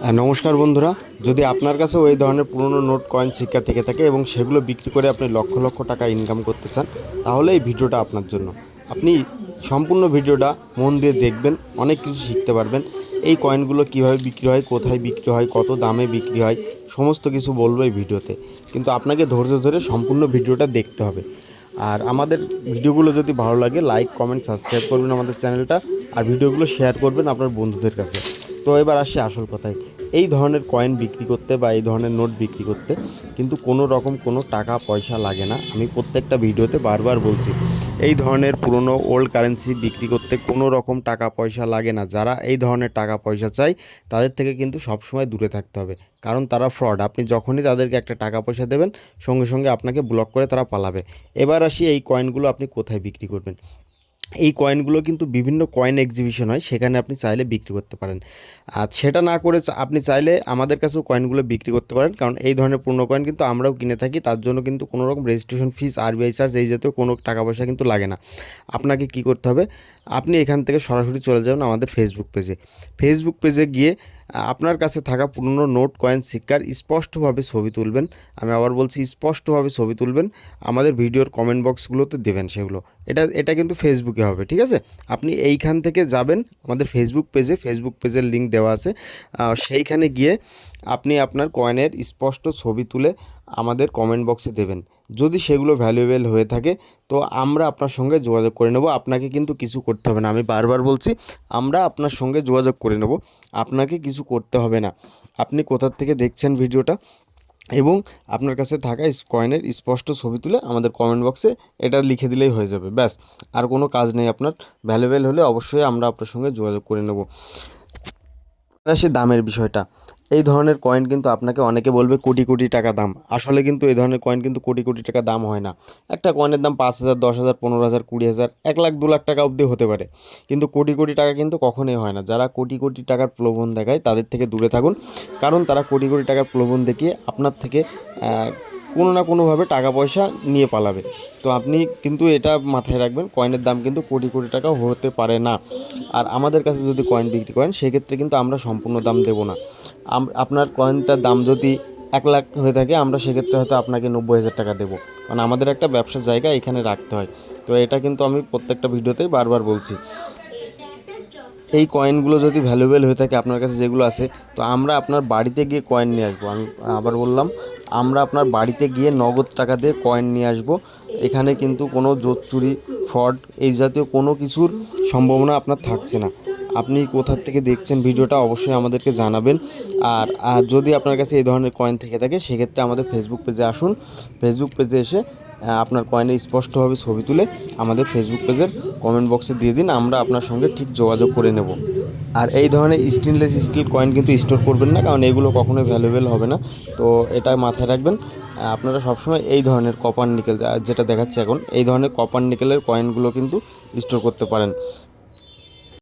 নমস্কার বন্ধুরা, যদি আপনার কাছে ওই ধরনের পুরনো নোট কয়েন শিক্ষা থেকে থাকে এবং সেগুলো বিক্রি করে আপনি লক্ষ লক্ষ টাকা ইনকাম করতে চান, তাহলে এই ভিডিওটা আপনার জন্য। আপনি সম্পূর্ণ ভিডিওটা মন দিয়ে দেখবেন, অনেক কিছু শিখতে পারবেন। এই কয়েনগুলো কীভাবে বিক্রি হয়, কোথায় বিক্রি হয়, কত দামে বিক্রি হয়, সমস্ত কিছু বলব এই ভিডিওতে। কিন্তু আপনাকে ধৈর্য ধরে সম্পূর্ণ ভিডিওটা দেখতে হবে। আর আমাদের ভিডিওগুলো যদি ভালো লাগে লাইক কমেন্ট সাবস্ক্রাইব করবেন আমাদের চ্যানেলটা। আর ভিডিওগুলো শেয়ার করবেন আপনার বন্ধুদের কাছে। তো এবার আসি আসল কথায়। এই ধরনের কয়েন বিক্রি করতে বা এই ধরনের নোট বিক্রি করতে কিন্তু কোনো রকম কোনো টাকা, পয়সা লাগে না। আমি প্রত্যেকটা ভিডিওতে বারবার বলছি, এই ধরনের পুরনো ওল্ড কারেন্সি বিক্রি করতে কোনো রকম টাকা, পয়সা লাগে না। যারা এই ধরনের টাকা, পয়সা চাই তাদের থেকে কিন্তু সবসময় দূরে থাকতে হবে। কারণ তারা ফ্রড আপনি যখনই তাদেরকে একটা টাকা, পয়সা দেবেন, সঙ্গে সঙ্গে আপনাকে ব্লক করে তারা পালাবে। এবার আসি এই কয়েনগুলো আপনি কোথায় বিক্রি করবেন? এই কয়েনগুলো কিন্তু বিভিন্ন কয়েন এক্সিবিশন হয়, সেখানে আপনি চাইলে বিক্রি করতে পারেন। আর সেটা না করে আপনি চাইলে আমাদের কাছেও কয়েনগুলো বিক্রি করতে পারেন, কারণ এই ধরনের পূর্ণ কয়েন কিন্তু আমরাও কিনে থাকি, তার জন্য কিন্তু কোনো রকম রেজিস্ট্রেশন ফিস আরবিআই চার্জ এই জাতীয় কোনো টাকা পয়সা কিন্তু লাগে না। আপনাকে কি করতে হবে, আপনি এখান থেকে সরাসরি চলে যাবেন আমাদের ফেসবুক পেজে ফেসবুক পেজে গিয়ে আপনার কাছে থাকা পুরনো নোট কয়েন শিক্ষার স্পষ্টভাবে ছবি তুলবেন। আমি আবার বলছি, স্পষ্টভাবে ছবি তুলবেন। আমাদের ভিডিওর কমেন্ট বক্সগুলোতে দেবেন সেগুলো। এটা এটা কিন্তু ফেসবুকে হবে, ঠিক আছে? আপনি এইখান থেকে যাবেন, আমাদের ফেসবুক পেজে ফেসবুক পেজের লিঙ্ক দেওয়া আছে। সেইখানে গিয়ে আপনি আপনার কয়েনের স্পষ্ট ছবি তুলে আমাদের কমেন্ট বক্সে দেবেন। যদি সেগুলো ভ্যালুয়েবল হয়ে থাকে, তো আমরা আপনার সঙ্গে যোগাযোগ করে নেব। আপনাকে কিন্তু কিছু করতে হবে না। আমি বারবার বলছি, আমরা আপনার সঙ্গে যোগাযোগ করে নেব। আপনাকে কিছু করতে হবে না। আপনি কোথার থেকে দেখছেন ভিডিওটা এবং আপনার কাছে থাকা কয়েনের স্পষ্ট ছবি তুলে আমাদের কমেন্ট বক্সে এটা লিখে দিলেই হয়ে যাবে, ব্যাস। আর কোনো কাজ নেই আপনার। ভ্যালুয়েবল হলে অবশ্যই আমরা আপনার সঙ্গে যোগাযোগ করে নেব। আসে দামের বিষয়টা। এই ধরনের কয়েন কিন্তু আপনাকে অনেকে বলবে কোটি কোটি টাকা দাম। আসলে কিন্তু এই ধরনের কয়েন কিন্তু কোটি কোটি টাকা দাম হয় না। একটা কয়েনের দাম পাঁচ হাজার, দশ হাজার, পনেরো হাজার, কুড়ি হাজার, এক লাখ, দু লাখ টাকা অবধি হতে পারে। কিন্তু কোটি কোটি টাকা কিন্তু কখনোই হয় না। যারা কোটি কোটি টাকার প্রলোভন দেখায় তাদের থেকে দূরে থাকুন। কারণ তারা কোটি কোটি টাকার প্রলোভন দেখিয়ে আপনার থেকে কোনো না কোনোভাবে টাকা পয়সা নিয়ে পালাবে। তো আপনি কিন্তু এটা মাথায় রাখবেন, কয়েনের দাম কিন্তু কোটি কোটি টাকা হতে পারে না। আর আমাদের কাছে যদি কয়েন বিক্রি করেন, সেক্ষেত্রে কিন্তু আমরা সম্পূর্ণ দাম দেবো না। আপনার কয়েনটার দাম যদি এক লাখ হয়ে থাকে, আমরা সেক্ষেত্রে হয়তো আপনাকে নব্বই হাজার টাকা দেবো। কারণ আমাদের একটা ব্যবসার জায়গা এখানে রাখতে হয়। তো এটা কিন্তু আমি প্রত্যেকটা ভিডিওতেই বারবার বলছি। এই কয়েনগুলো যদি ভ্যালুয়েবল হয়ে থাকে আপনার কাছে যেগুলো আছে, তো আমরা আপনার বাড়িতে গিয়ে কয়েন নিয়ে আসব। আমি আবার বললাম আমরা আপনার বাড়িতে গিয়ে নগদ টাকা দিয়ে কয়েন নিয়ে আসব। এখানে কিন্তু কোনো জোর চুরি ফ্রড এই জাতীয় কোনো কিছুর সম্ভাবনা আপনার থাকছে না। আপনি কোথার থেকে দেখছেন ভিডিওটা অবশ্যই আমাদেরকে জানাবেন। আর আর যদি আপনার কাছে এই ধরনের কয়েন থেকে থাকে, সেক্ষেত্রে আমাদের ফেসবুক পেজে আসুন। ফেসবুক পেজে এসে আপনার কয়েনে স্পষ্টভাবে ছবি তুলে আমাদের ফেসবুক পেজের কমেন্ট বক্সে দিয়ে দিন। আমরা আপনার সঙ্গে ঠিক যোগাযোগ করে নেব। আর এই ধরনের স্টেনলেস স্টিল কয়েন কিন্তু স্টোর করবেন না, কারণ এগুলো কখনোই ভ্যালুয়েবল হবে না। তো এটা মাথায় রাখবেন আপনারা সবসময় এই ধরনের কপার নিকেল যেটা দেখাচ্ছে এখন, এই ধরনের কপার নিকেলের কয়েনগুলো কিন্তু স্টোর করতে পারেন।